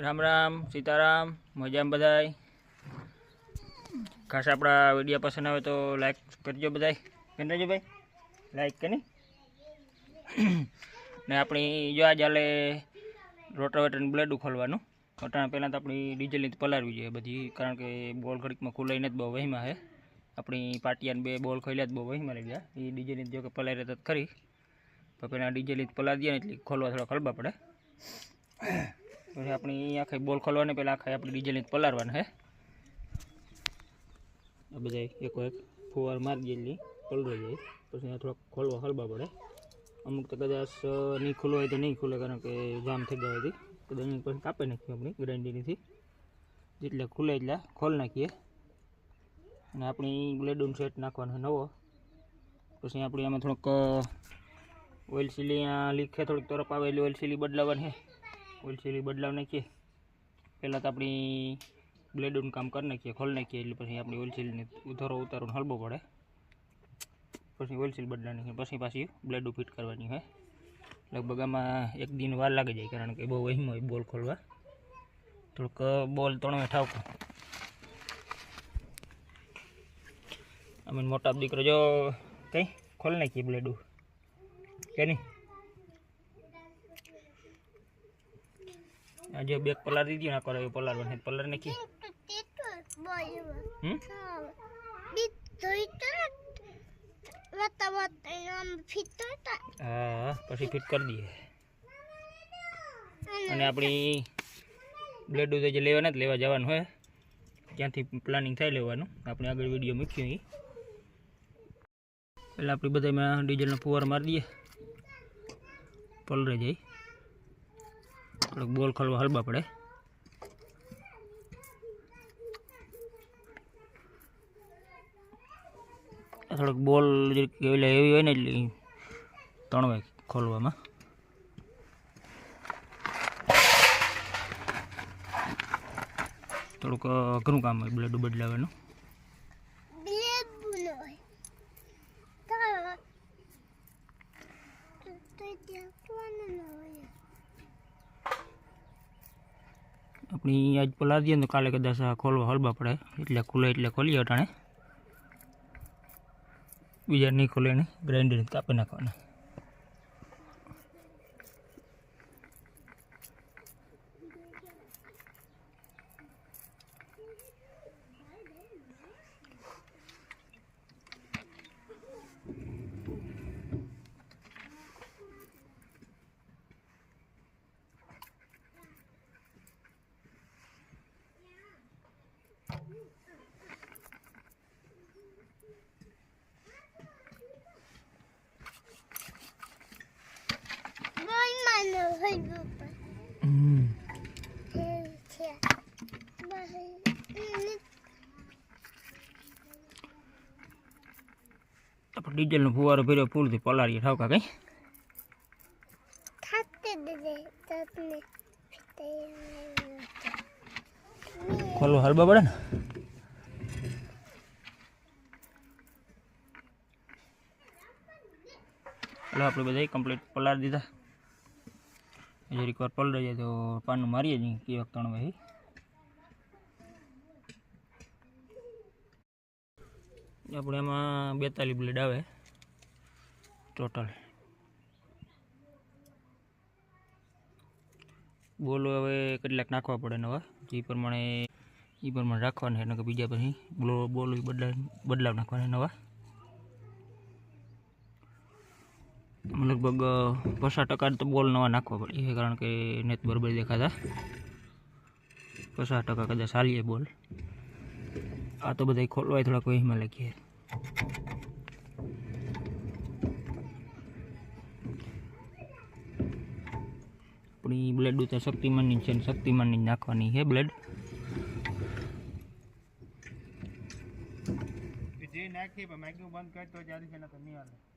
રામ રામ, સીતારામ, મજામાં બધાય? ખાસ આપણા વીડિયો પસંદ આવે તો લાઈક કરજો બધાય. રહેજો ભાઈ? લાઈક કે નહીં? ને આપણી જો ચાલે રોટાવેટર બ્લેડ ખોલવાનું અટાણા પહેલાં તો આપણી ડીઝલની પલારવી જોઈએ બધી, કારણ કે બોલ ઘડીકમાં ખુલાઈને જ બહુ વહીમાં છે આપણી પાટિયાને બે બોલ ખોલ્યા જ બહુ વહીમાં લઈ ગયા. એ ડીઝલની જો કે પલારે તો ખરી. પણ પહેલાં ડીઝલની પલાર દઈએ ને એટલે ખોલવા થોડા ખલબા પડે. પછી આપણી આખી બોલ ખોલવાને પહેલાં આખા આપણે ડીઝલની પલારવાના હે. આ બધા એક એક ફુવાર મારી ગયેલી પલરાઈ જાય પછી આ થોડાક ખોલવા હલવા પડે. અમુક તો કદાચ અ, નહીં ખુલ્લો હોય તો નહીં ખુલે કારણ કે જામ થઈ ગયા હતી. તો એની પછી કાપી નાખીએ આપણી ગ્રાઇન્ડરથી જેટલા ખુલે એટલા ખોલ નાખીએ. અને આપણી બ્લેડનો સેટ નાખવાનો છે નવો. પછી આપણી આમાં થોડોક ઓઇલ સીલી આ લીખે થોડીક તરફ આવે એટલે ઓઇલ સીલી બદલાવવાની છે ઓઇલ સીલી બદલાવ નાખીએ. પહેલાં તો આપણી બ્લેડનું કામ કરી નાખીએ, ખોલ નાખીએ, એટલે પછી આપણી ઓઇલ સીલને ઉધારો ઉતારવાનો હલવો પડે. પછી ઓઇલ સીલ બદલા નાખીએ, પછી પાછી બ્લેડું ફિટ કરવાની હોય. લગભગ આમાં એક દિન વાર લાગી જાય, કારણ કે બહુ વહીમ હોય બોલ ખોલવા. થોડુંક બોલ તણવે ઠાવકો. અમે મોટા દીકરો જો કંઈ ખોલ નાખીએ બ્લેડું કે નહીં? આજે બેગ પલાર દીધી ના કરે પલારવાની પલાર નાખી. હમ? હા, પછી ફિટ કરી દઈએ. અને આપણી બ્લેડ જે લેવાના જ લેવા જવાનું હોય. ત્યાંથી પ્લાનિંગ થાય લેવાનું. આપણે આગળ વીડિયો મૂક્યો એ એટલે આપણે બધામાં ડીઝલનો ફુવાર મારી દઈએ. પલરે જાય. થોડોક બોલ ખોલવા હલવા પડે. થોડોક બોલ એટલે એવી હોય ને એટલે તણવાય ખોલવામાં. થોડુંક અઘરું કામ હોય બ્લેડ બદલાવાનું. આપણી આજ પલા દઈએ ને કાલે કદાચ ખોલવા હલવા પડે. એટલે ખુલે એટલે ખોલીએ અટાણે. બીજા નહીં ખોલે નહીં ગ્રાઇન્ડર કાપી નાખવાના. આપણે ડીઝલનો ફુવારો ફેર્યો ફૂલથી પલારીએ ઠાવકા કઈ? ખોલવા હલવા પડે ને? એટલે આપણે બધા કમ્પ્લીટ પલાર દીધા. જરીક વાર પલળી જાય તો પાનું મારીએ જ કે વખત ત્રણ ભાઈ આપણે એમાં બેતાલીસ બ્લેડ આવે ટોટલ બોલો હવે કેટલાક નાખવા પડે નવા જે પ્રમાણે એ પ્રમાણે રાખવાના એટલે કે બીજા પછી બોલો બોલો બદલાવ બદલાવ નાખવાના નવા લગભગ પચાસ ટકા તો બોલ નવા નાખવા પડે છે, કારણ કે નેત બરાબર દેખાતા. પચાસ ટકા કદાચ ચાલીએ બોલ. આ તો બધા ખોલવાય થોડાક વહીમાં લખીએ. આપણી બ્લેડ તો શક્તિમાનની છે ને શક્તિમાનની નાખવાની છે બ્લેડ જે નાખીએ માગ્યું બંધ કરતો જ્યારે છે નહીં